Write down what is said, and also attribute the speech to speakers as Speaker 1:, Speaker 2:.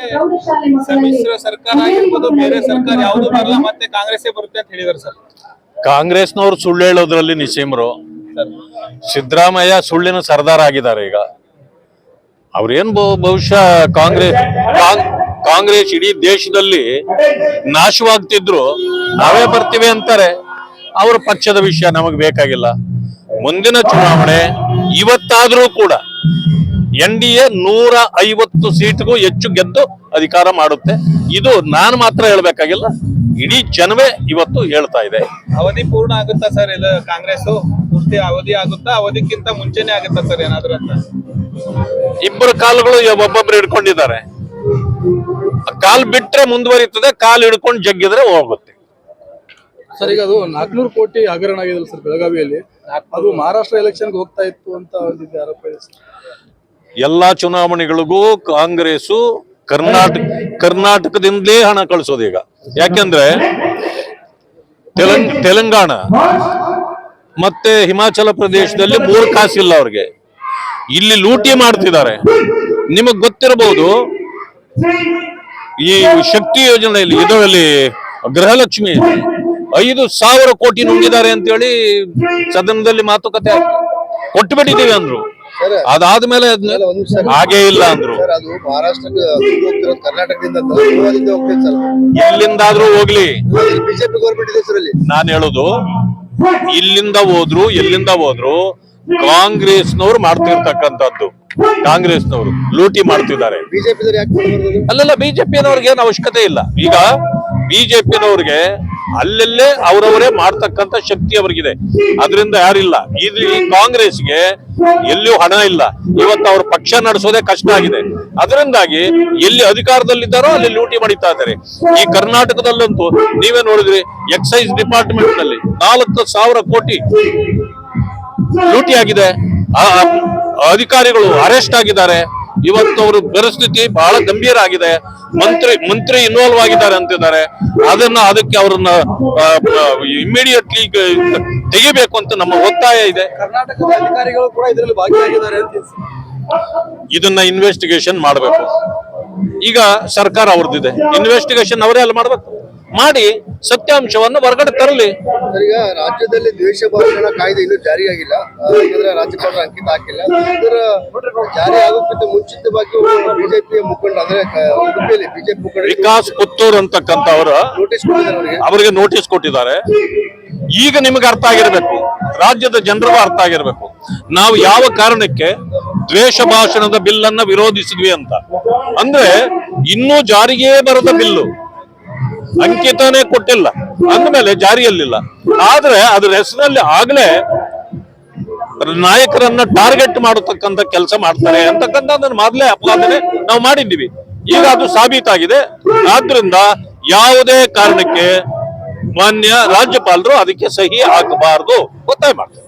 Speaker 1: ಸಮ್ಮಿಶ್ರ ಸರ್ಕಾರ ಆಗಿರ್ಬೋದು ಬೇರೆ ಸರ್ಕಾರ ಯಾವುದು ಬರಲ್ಲ ಮತ್ತೆ ಕಾಂಗ್ರೆಸ್ ಬರುತ್ತೆ ಅಂತ ಹೇಳಿದಾರೆ ಸರ್.
Speaker 2: ಕಾಂಗ್ರೆಸ್ನವರು ಸುಳ್ಳು ಹೇಳೋದ್ರಲ್ಲಿ ನಿಸೀಮರು. ಸಿದ್ದರಾಮಯ್ಯ ಸುಳ್ಳಿನ ಸರ್ದಾರ್ ಆಗಿದ್ದಾರೆ ಈಗ. ಅವ್ರೇನ್ ಬಹು- ಬಹುಶಃ ಕಾಂಗ್ರೆಸ್ ಕಾಂಗ್- ಕಾಂಗ್ರೆಸ್ ಇಡೀ ದೇಶದಲ್ಲಿ ನಾಶವಾಗ್ತಿದ್ರು ನಾವೇ ಬರ್ತೀವಿ ಅಂತಾರೆ. ಅವ್ರ ಪಕ್ಷದ ವಿಷಯ ನಮಗೆ ಬೇಕಾಗಿಲ್ಲ. ಮುಂದಿನ ಚುನಾವಣೆ ಇವತ್ತಾದ್ರೂ ಕೂಡ ಎನ್ ಡಿ ಎ ನೂರ ಐವತ್ತು ಸೀಟ್ಗೂ ಹೆಚ್ಚು ಗೆದ್ದು ಅಧಿಕಾರ ಮಾಡುತ್ತೆ. ಇದು ನಾನು ಮಾತ್ರ ಹೇಳ್ಬೇಕಾಗಿಲ್ಲ ಇಡೀ ಜನವೇ ಇವತ್ತು ಹೇಳ್ತಾ ಇದೆ.
Speaker 1: ಅವಧಿ ಪೂರ್ಣ ಆಗುತ್ತಾ ಸರ್ ಇದು ಕಾಂಗ್ರೆಸ್ ಪೂರ್ತಿ ಅವಧಿ ಆಗುತ್ತಾ? ಅವಧಿಕ್ಕಿಂತ ಮುಂಚೆನೆ ಆಗುತ್ತಾ ಸರ್ ಏನಾದ್ರೂ ಅಂತ?
Speaker 2: ಇಬ್ಬರು ಕಾಲುಗಳು ಒಬ್ಬೊಬ್ರು ಹಿಡ್ಕೊಂಡಿದ್ದಾರೆ. ಕಾಲ್ ಬಿಟ್ರೆ ಮುಂದುವರಿತದೆ ಕಾಲ್ ಹಿಡ್ಕೊಂಡು ಜಗ್ಗಿದ್ರೆ ಹೋಗುತ್ತೆ.
Speaker 3: ಸರ್ ಈಗ ಅದು ನಾಲ್ಕನೂರು ಕೋಟಿ ಹಗರಣ ಆಗಿದೆ ಸರ್ ಬೆಳಗಾವಿಯಲ್ಲಿ. ಅದು ಮಹಾರಾಷ್ಟ್ರ ಎಲೆಕ್ಷನ್ಗೆ ಹೋಗ್ತಾ ಇತ್ತು ಅಂತ ಒಂದಿದೆ ಆರೋಪ ಇದೆ ಸರ್
Speaker 2: ಎಲ್ಲಾ ಚುನಾವಣೆಗಳಿಗೂ ಕಾಂಗ್ರೆಸ್ ಕರ್ನಾಟಕ, ಕರ್ನಾಟಕದಿಂದಲೇ ಹಣ ಕಳಿಸೋದು ಈಗ. ಯಾಕೆಂದ್ರೆ ತೆಲಂಗ್ ತೆಲಂಗಾಣ ಮತ್ತೆ ಹಿಮಾಚಲ ಪ್ರದೇಶದಲ್ಲಿ ಮೂರು ಕಾಸಿಲ್ಲ ಅವ್ರಿಗೆ. ಇಲ್ಲಿ ಲೂಟಿ ಮಾಡ್ತಿದ್ದಾರೆ. ನಿಮಗ್ ಗೊತ್ತಿರಬಹುದು, ಈ ಶಕ್ತಿ ಯೋಜನೆಯಲ್ಲಿ, ಇದರಲ್ಲಿ ಗೃಹಲಕ್ಷ್ಮಿ ಐದು ಸಾವಿರ ಕೋಟಿ ನುಂಗಿದ್ದಾರೆ ಅಂತೇಳಿ ಸದನದಲ್ಲಿ ಮಾತುಕತೆ ಕೊಟ್ಟು ಬಿಟ್ಟಿದ್ದೀವಿ ಅಂದ್ರು. ಅದಾದ್ಮೇಲೆ ಹಾಗೆ ಇಲ್ಲ ಅಂದ್ರು.
Speaker 4: ಮಹಾರಾಷ್ಟ್ರಕ್ಕೆ ಕರ್ನಾಟಕದಿಂದ
Speaker 2: ಎಲ್ಲಿಂದಾದ್ರೂ ಹೋಗ್ಲಿ.
Speaker 4: ಬಿಜೆಪಿ ಗೌರ್ಮೆಂಟ್ ಇದೆ ಸರ್ ಅಲ್ಲಿ.
Speaker 2: ನಾನು ಹೇಳೋದು ಇಲ್ಲಿಂದ ಹೋದ್ರು ಎಲ್ಲಿಂದ ಹೋದ್ರು ಕಾಂಗ್ರೆಸ್ನವ್ರು ಮಾಡ್ತಿರ್ತಕ್ಕಂಥದ್ದು. ಕಾಂಗ್ರೆಸ್ನವರು ಲೂಟಿ ಮಾಡ್ತಿದ್ದಾರೆ.
Speaker 4: ಬಿಜೆಪಿ
Speaker 2: ಅಲ್ಲೆಲ್ಲ ಏನು ಅವಶ್ಯಕತೆ ಇಲ್ಲ. ಈಗ ಬಿಜೆಪಿನವ್ರಿಗೆ ಅಲ್ಲೆಲ್ಲೇ ಅವರವರೇ ಮಾಡ್ತಕ್ಕಂಥ ಶಕ್ತಿ ಅವ್ರಿಗಿದೆ. ಅದರಿಂದ ಯಾರಿಲ್ಲ. ಈ ಕಾಂಗ್ರೆಸ್ಗೆ ಎಲ್ಲಿಯೂ ಹಣ ಇಲ್ಲ. ಇವತ್ತು ಅವ್ರ ಪಕ್ಷ ನಡೆಸೋದೇ ಕಷ್ಟ ಆಗಿದೆ. ಅದರಿಂದಾಗಿ ಎಲ್ಲಿ ಅಧಿಕಾರದಲ್ಲಿದ್ದಾರೋ ಅಲ್ಲಿ ಲೂಟಿ ಮಾಡಿತಾ ಇದ್ದಾರೆ. ಈ ಕರ್ನಾಟಕದಲ್ಲಂತೂ ನೀವೇ ನೋಡಿದ್ರಿ, ಎಕ್ಸೈಸ್ ಡಿಪಾರ್ಟ್ಮೆಂಟ್ನಲ್ಲಿ ನಾಲ್ಕು ಸಾವಿರ ಕೋಟಿ ಲೂಟಿ ಆಗಿದೆ. ಅಧಿಕಾರಿಗಳು ಅರೆಸ್ಟ್ ಆಗಿದ್ದಾರೆ. ಇವತ್ತು ಅವ್ರ ಪರಿಸ್ಥಿತಿ ಬಹಳ ಗಂಭೀರ ಆಗಿದೆ. ಮಂತ್ರಿ ಮಂತ್ರಿ ಇನ್ವಾಲ್ವ್ ಆಗಿದ್ದಾರೆ ಅಂತಿದ್ದಾರೆ. ಅದನ್ನ ಅದಕ್ಕೆ ಅವ್ರನ್ನ ಇಮಿಡಿಯೇಟ್ಲಿ ತೆಗಿಬೇಕು ಅಂತ ನಮ್ಮ ಒತ್ತಾಯ ಇದೆ.
Speaker 3: ಕರ್ನಾಟಕದ ಅಧಿಕಾರಿಗಳು ಕೂಡ ಇದರಲ್ಲಿ ಭಾಗಿಯಾಗಿದ್ದಾರೆ ಅಂತ.
Speaker 2: ಇದನ್ನ ಇನ್ವೆಸ್ಟಿಗೇಷನ್ ಮಾಡಬೇಕು. ಈಗ ಸರ್ಕಾರ ಅವ್ರದ್ದಿದೆ. ಇನ್ವೆಸ್ಟಿಗೇಷನ್ ಅವರೇ ಅಲ್ಲಿ ಮಾಡ್ಬೇಕು. ಮಾಡಿ ಸತ್ಯಾಂಶವನ್ನು ಹೊರಗಡೆ ತರಲಿ.
Speaker 4: ಈಗ ರಾಜ್ಯದಲ್ಲಿ ದ್ವೇಷ ಭಾಷಣ ಕಾಯ್ದೆ ಇನ್ನೂ ಜಾರಿಯಾಗಿಲ್ಲ. ಯಾಕಂದ್ರೆ ರಾಜ್ಯಪಾಲರ ಅಂಕಿತ ಹಾಕಿಲ್ಲ. ಇದರ ಜಾರಿ ಆಗೋಕ್ಕಿಂತ ಮುಂಚಿತವಾಗಿ ಬಿಜೆಪಿ ಮುಖಂಡ ಅಂದ್ರೆ ಉಡುಪಿಯಲ್ಲಿ ಬಿಜೆಪಿ ಮುಖಂಡ
Speaker 2: ವಿಕಾಸ್ ಪುತ್ತೂರ್ ಅವರು
Speaker 4: ನೋಟಿಸ್ ಕೊಟ್ಟಿದ್ದಾರೆ ಅವರಿಗೆ.
Speaker 2: ಅವರಿಗೆ ನೋಟಿಸ್ ಕೊಟ್ಟಿದ್ದಾರೆ. ಈಗ ನಿಮಗೆ ಅರ್ಥ ಆಗಿರಬೇಕು. ರಾಜ್ಯದ ಜನರಿಗೂ ಅರ್ಥ ಆಗಿರಬೇಕು. ನಾವು ಯಾವ ಕಾರಣಕ್ಕೆ ದ್ವೇಷ ಭಾಷಣದ ಬಿಲ್ ಅನ್ನ ವಿರೋಧಿಸಿದ್ವಿ ಅಂತ. ಅಂದ್ರೆ ಇನ್ನೂ ಜಾರಿಗೆ ಬರದ ಬಿಲ್ಲು. ಅಂಕಿತನೇ ಕೊಟ್ಟಿಲ್ಲ. ಅಂದಮೇಲೆ ಜಾರಿಯಲ್ಲಿಲ್ಲ. ಆದ್ರೆ ಅದ್ರ ಹೆಸರಲ್ಲಿ ಆಗ್ಲೇ ನಾಯಕರನ್ನ ಟಾರ್ಗೆಟ್ ಮಾಡತಕ್ಕಂತ ಕೆಲಸ ಮಾಡ್ತಾರೆ ಅಂತಕ್ಕಂಥ ಮೊದಲೇ ಅಪವಾದನೆ ನಾವು ಮಾಡಿದ್ದೀವಿ. ಈಗ ಅದು ಸಾಬೀತಾಗಿದೆ. ಆದ್ರಿಂದ ಯಾವುದೇ ಕಾರಣಕ್ಕೆ ಮಾನ್ಯ ರಾಜ್ಯಪಾಲರು ಅದಕ್ಕೆ ಸಹಿ ಹಾಕಬಾರದು ಒತ್ತಾಯ ಮಾಡ್ತಾರೆ